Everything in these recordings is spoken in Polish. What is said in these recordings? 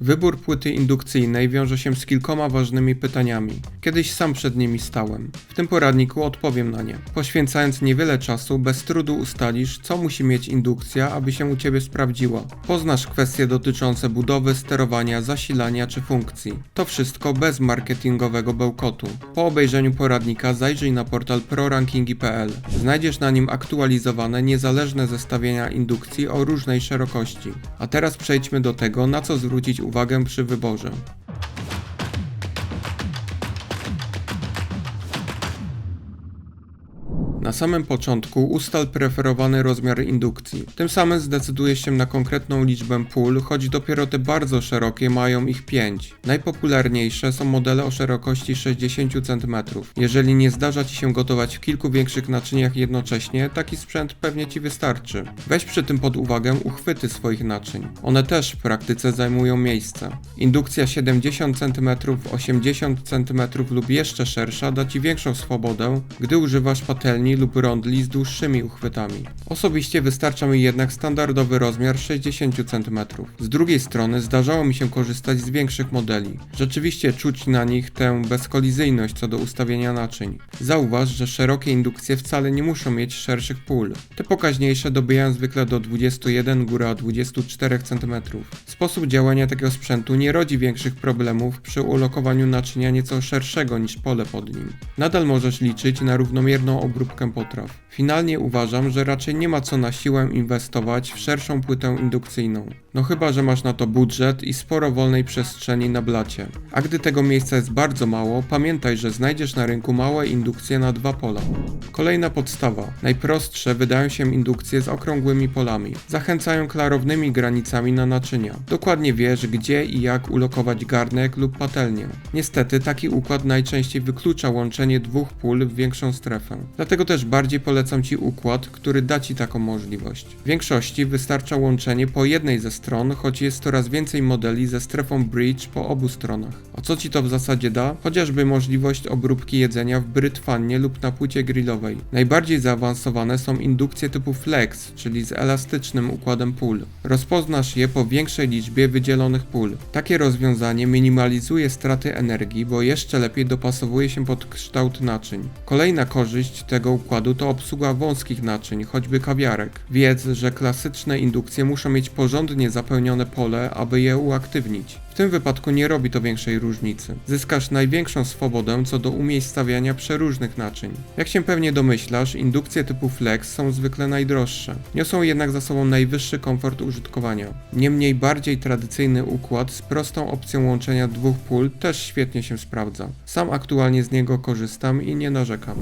Wybór płyty indukcyjnej wiąże się z kilkoma ważnymi pytaniami. Kiedyś sam przed nimi stałem. W tym poradniku odpowiem na nie. Poświęcając niewiele czasu, bez trudu ustalisz, co musi mieć indukcja, aby się u Ciebie sprawdziła. Poznasz kwestie dotyczące budowy, sterowania, zasilania czy funkcji. To wszystko bez marketingowego bełkotu. Po obejrzeniu poradnika zajrzyj na portal prorankingi.pl. Znajdziesz na nim aktualizowane, niezależne zestawienia indukcji o różnej szerokości. A teraz przejdźmy do tego, na co zwrócić uwagę przy wyborze. Na samym początku ustal preferowany rozmiar indukcji. Tym samym zdecydujesz się na konkretną liczbę pól, choć dopiero te bardzo szerokie mają ich 5. Najpopularniejsze są modele o szerokości 60 cm. Jeżeli nie zdarza Ci się gotować w kilku większych naczyniach jednocześnie, taki sprzęt pewnie Ci wystarczy. Weź przy tym pod uwagę uchwyty swoich naczyń. One też w praktyce zajmują miejsce. Indukcja 70 cm, 80 cm lub jeszcze szersza da Ci większą swobodę, gdy używasz patelni lub rondli z dłuższymi uchwytami. Osobiście wystarcza mi jednak standardowy rozmiar 60 cm. Z drugiej strony zdarzało mi się korzystać z większych modeli. Rzeczywiście czuć na nich tę bezkolizyjność co do ustawienia naczyń. Zauważ, że szerokie indukcje wcale nie muszą mieć szerszych pól. Te pokaźniejsze dobijają zwykle do 21 góra 24 cm. Sposób działania takiego sprzętu nie rodzi większych problemów przy ulokowaniu naczynia nieco szerszego niż pole pod nim. Nadal możesz liczyć na równomierną obróbkę potraw. Finalnie uważam, że raczej nie ma co na siłę inwestować w szerszą płytę indukcyjną. No chyba, że masz na to budżet i sporo wolnej przestrzeni na blacie. A gdy tego miejsca jest bardzo mało, pamiętaj, że znajdziesz na rynku małe indukcje na dwa pola. Kolejna podstawa. Najprostsze wydają się indukcje z okrągłymi polami. Zachęcają klarownymi granicami na naczynia. Dokładnie wiesz, gdzie i jak ulokować garnek lub patelnię. Niestety taki układ najczęściej wyklucza łączenie dwóch pól w większą strefę. Dlatego też bardziej polecam Ci układ, który da Ci taką możliwość. W większości wystarcza łączenie po jednej ze stron, choć jest coraz więcej modeli ze strefą bridge po obu stronach. A co Ci to w zasadzie da? Chociażby możliwość obróbki jedzenia w brytwannie lub na płycie grillowej. Najbardziej zaawansowane są indukcje typu flex, czyli z elastycznym układem pól. Rozpoznasz je po większej liczbie wydzielonych pól. Takie rozwiązanie minimalizuje straty energii, bo jeszcze lepiej dopasowuje się pod kształt naczyń. Kolejna korzyść tego układu to obsługa wąskich naczyń, choćby kawiarek. Wiedz, że klasyczne indukcje muszą mieć porządnie zapełnione pole, aby je uaktywnić. W tym wypadku nie robi to większej różnicy. Zyskasz największą swobodę co do umiejscawiania przeróżnych naczyń. Jak się pewnie domyślasz, indukcje typu flex są zwykle najdroższe. Niosą jednak za sobą najwyższy komfort użytkowania. Niemniej bardziej tradycyjny układ z prostą opcją łączenia dwóch pól też świetnie się sprawdza. Sam aktualnie z niego korzystam i nie narzekam.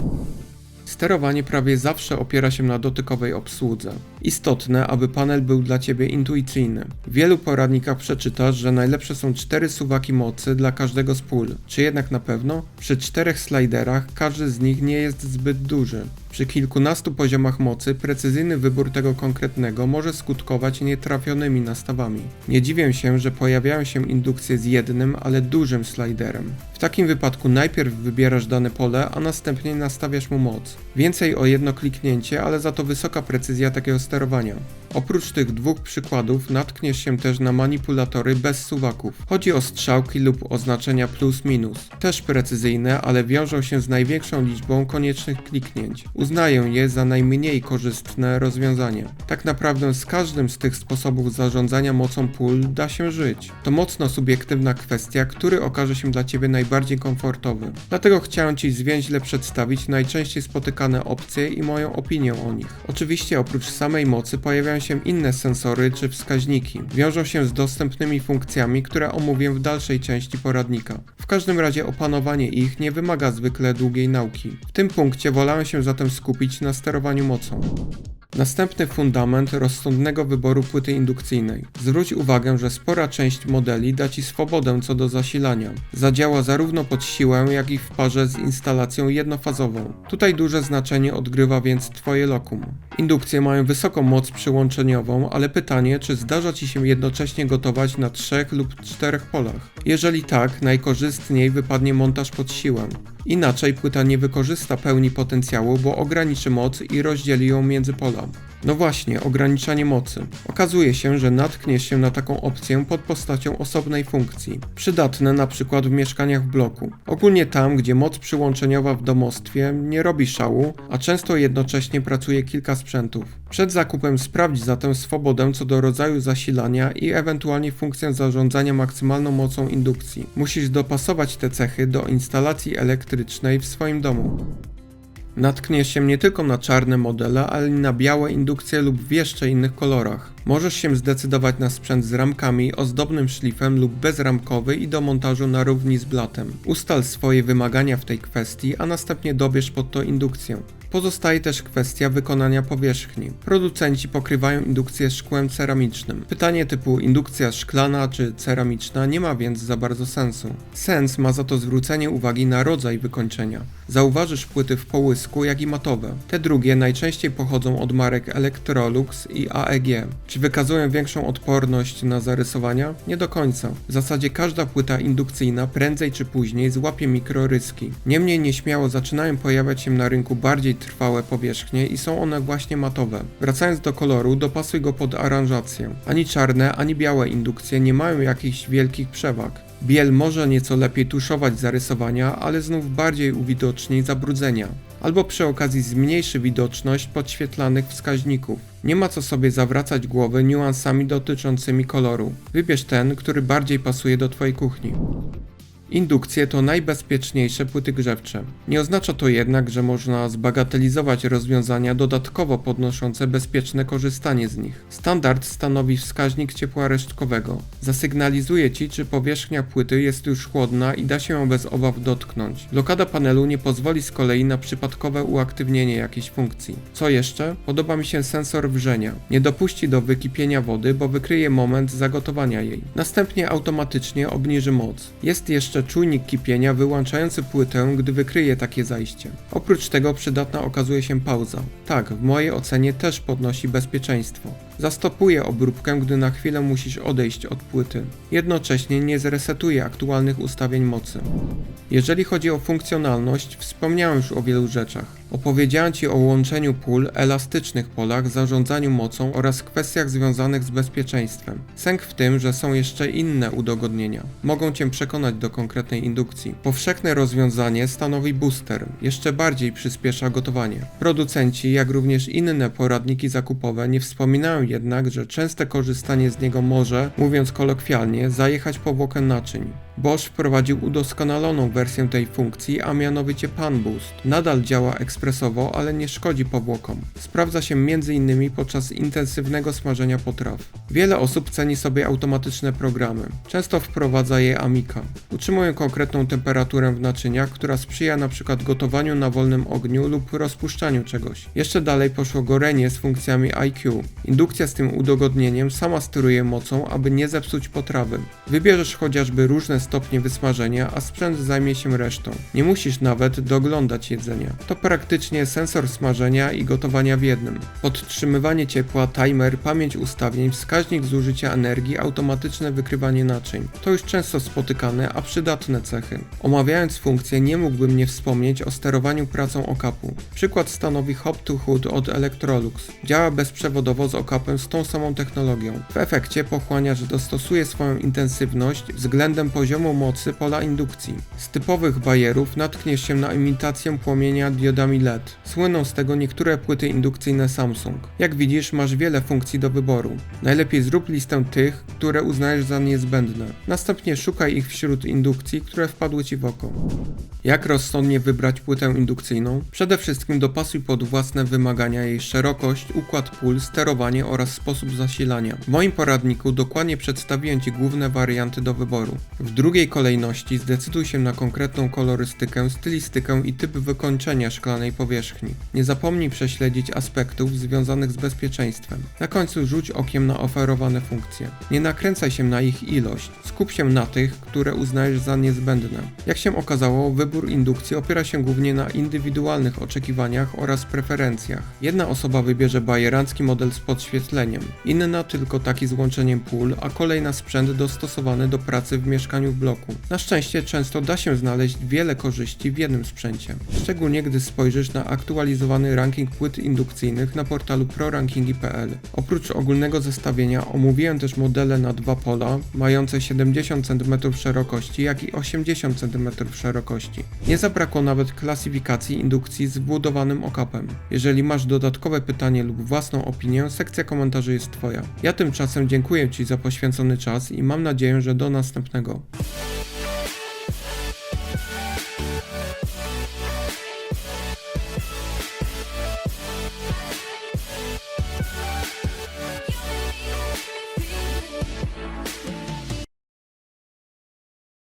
Sterowanie prawie zawsze opiera się na dotykowej obsłudze. Istotne, aby panel był dla Ciebie intuicyjny. W wielu poradnikach przeczytasz, że najlepsze są cztery suwaki mocy dla każdego z pól. Czy jednak na pewno? Przy czterech sliderach każdy z nich nie jest zbyt duży. Przy kilkunastu poziomach mocy precyzyjny wybór tego konkretnego może skutkować nietrafionymi nastawami. Nie dziwię się, że pojawiają się indukcje z jednym, ale dużym sliderem. W takim wypadku najpierw wybierasz dane pole, a następnie nastawiasz mu moc. Więcej o jedno kliknięcie, ale za to wysoka precyzja takiego sterowania. Oprócz tych dwóch przykładów natkniesz się też na manipulatory bez suwaków. Chodzi o strzałki lub oznaczenia plus minus. Też precyzyjne, ale wiążą się z największą liczbą koniecznych kliknięć. Uznaję je za najmniej korzystne rozwiązanie. Tak naprawdę z każdym z tych sposobów zarządzania mocą pól da się żyć. To mocno subiektywna kwestia, który okaże się dla Ciebie najbardziej komfortowy. Dlatego chciałem Ci zwięźle przedstawić najczęściej spotykane opcje i moją opinię o nich. Oczywiście oprócz samej mocy pojawiają się inne sensory czy wskaźniki. Wiążą się z dostępnymi funkcjami, które omówię w dalszej części poradnika. W każdym razie opanowanie ich nie wymaga zwykle długiej nauki. W tym punkcie wolałem się zatem skupić na sterowaniu mocą. Następny fundament rozsądnego wyboru płyty indukcyjnej. Zwróć uwagę, że spora część modeli da Ci swobodę co do zasilania. Zadziała zarówno pod siłę, jak i w parze z instalacją jednofazową. Tutaj duże znaczenie odgrywa więc Twoje lokum. Indukcje mają wysoką moc przyłączeniową, ale pytanie, czy zdarza Ci się jednocześnie gotować na trzech lub czterech polach? Jeżeli tak, najkorzystniej wypadnie montaż pod siłę. Inaczej płyta nie wykorzysta pełni potencjału, bo ograniczy moc i rozdzieli ją między pola. No właśnie, ograniczanie mocy. Okazuje się, że natkniesz się na taką opcję pod postacią osobnej funkcji. Przydatne na przykład w mieszkaniach w bloku. Ogólnie tam, gdzie moc przyłączeniowa w domostwie nie robi szału, a często jednocześnie pracuje kilka sprzętów. Przed zakupem sprawdź zatem swobodę co do rodzaju zasilania i ewentualnie funkcję zarządzania maksymalną mocą indukcji. Musisz dopasować te cechy do instalacji elektrycznej w swoim domu. Natkniesz się nie tylko na czarne modele, ale i na białe indukcje lub w jeszcze innych kolorach. Możesz się zdecydować na sprzęt z ramkami, ozdobnym szlifem lub bezramkowy i do montażu na równi z blatem. Ustal swoje wymagania w tej kwestii, a następnie dobierz pod to indukcję. Pozostaje też kwestia wykonania powierzchni. Producenci pokrywają indukcję szkłem ceramicznym. Pytanie typu indukcja szklana czy ceramiczna nie ma więc za bardzo sensu. Sens ma za to zwrócenie uwagi na rodzaj wykończenia. Zauważysz płyty w połysku, jak i matowe. Te drugie najczęściej pochodzą od marek Electrolux i AEG. Czy wykazują większą odporność na zarysowania? Nie do końca. W zasadzie każda płyta indukcyjna prędzej czy później złapie mikroryski. Niemniej nieśmiało zaczynają pojawiać się na rynku bardziej trwałe powierzchnie i są one właśnie matowe. Wracając do koloru, dopasuj go pod aranżację. Ani czarne, ani białe indukcje nie mają jakichś wielkich przewag. Biel może nieco lepiej tuszować zarysowania, ale znów bardziej uwidoczni zabrudzenia. Albo przy okazji zmniejszy widoczność podświetlanych wskaźników. Nie ma co sobie zawracać głowy niuansami dotyczącymi koloru. Wybierz ten, który bardziej pasuje do Twojej kuchni. Indukcje to najbezpieczniejsze płyty grzewcze. Nie oznacza to jednak, że można zbagatelizować rozwiązania dodatkowo podnoszące bezpieczne korzystanie z nich. Standard stanowi wskaźnik ciepła resztkowego. Zasygnalizuje Ci, czy powierzchnia płyty jest już chłodna i da się ją bez obaw dotknąć. Blokada panelu nie pozwoli z kolei na przypadkowe uaktywnienie jakiejś funkcji. Co jeszcze? Podoba mi się sensor wrzenia. Nie dopuści do wykipienia wody, bo wykryje moment zagotowania jej. Następnie automatycznie obniży moc. Jest jeszcze czujnik kipienia wyłączający płytę, gdy wykryje takie zajście. Oprócz tego przydatna okazuje się pauza. Tak, w mojej ocenie też podnosi bezpieczeństwo. Zastopuje obróbkę, gdy na chwilę musisz odejść od płyty. Jednocześnie nie zresetuje aktualnych ustawień mocy. Jeżeli chodzi o funkcjonalność, wspomniałem już o wielu rzeczach. Opowiedziałem Ci o łączeniu pól, elastycznych polach, zarządzaniu mocą oraz kwestiach związanych z bezpieczeństwem. Sęk w tym, że są jeszcze inne udogodnienia. Mogą Cię przekonać do konkretnej indukcji. Powszechne rozwiązanie stanowi booster. Jeszcze bardziej przyspiesza gotowanie. Producenci, jak również inne poradniki zakupowe nie wspominają jednak, że częste korzystanie z niego może, mówiąc kolokwialnie, zajechać powłokę naczyń. Bosch wprowadził udoskonaloną wersję tej funkcji, a mianowicie Pan Boost. Nadal działa ekspresowo, ale nie szkodzi powłokom. Sprawdza się m.in. podczas intensywnego smażenia potraw. Wiele osób ceni sobie automatyczne programy. Często wprowadza je Amica. Utrzymują konkretną temperaturę w naczyniach, która sprzyja np. gotowaniu na wolnym ogniu lub rozpuszczaniu czegoś. Jeszcze dalej poszło gorenie z funkcjami IQ. Indukcja z tym udogodnieniem sama steruje mocą, aby nie zepsuć potrawy. Wybierzesz chociażby różne stopnie wysmażenia, a sprzęt zajmie się resztą. Nie musisz nawet doglądać jedzenia. To praktycznie sensor smażenia i gotowania w jednym. Podtrzymywanie ciepła, timer, pamięć ustawień, wskaźnik zużycia energii, automatyczne wykrywanie naczyń. To już często spotykane, a przydatne cechy. Omawiając funkcję nie mógłbym nie wspomnieć o sterowaniu pracą okapu. Przykład stanowi Hop to Hood od Electrolux. Działa bezprzewodowo z okapem z tą samą technologią. W efekcie pochłaniacz dostosuje swoją intensywność względem poziomu mocy pola indukcji. Z typowych bajerów natkniesz się na imitację płomienia diodami LED. Słyną z tego niektóre płyty indukcyjne Samsung. Jak widzisz, masz wiele funkcji do wyboru. Najlepiej zrób listę tych, które uznajesz za niezbędne. Następnie szukaj ich wśród indukcji, które wpadły Ci w oko. Jak rozsądnie wybrać płytę indukcyjną? Przede wszystkim dopasuj pod własne wymagania jej szerokość, układ pól, sterowanie oraz sposób zasilania. W moim poradniku dokładnie przedstawiłem Ci główne warianty do wyboru. W drugiej kolejności zdecyduj się na konkretną kolorystykę, stylistykę i typ wykończenia szklanej powierzchni. Nie zapomnij prześledzić aspektów związanych z bezpieczeństwem. Na końcu rzuć okiem na oferowane funkcje. Nie nakręcaj się na ich ilość, skup się na tych, które uznajesz za niezbędne. Jak się okazało, wybór indukcji opiera się głównie na indywidualnych oczekiwaniach oraz preferencjach. Jedna osoba wybierze bajerancki model z podświetleniem, inna tylko taki z łączeniem pól, a kolejna sprzęt dostosowany do pracy w mieszkaniu bloku. Na szczęście często da się znaleźć wiele korzyści w jednym sprzęcie, szczególnie gdy spojrzysz na aktualizowany ranking płyt indukcyjnych na portalu prorankingi.pl. Oprócz ogólnego zestawienia omówiłem też modele na dwa pola, mające 70 cm szerokości, jak i 80 cm szerokości. Nie zabrakło nawet klasyfikacji indukcji z wbudowanym okapem. Jeżeli masz dodatkowe pytanie lub własną opinię, sekcja komentarzy jest Twoja. Ja tymczasem dziękuję Ci za poświęcony czas i mam nadzieję, że do następnego.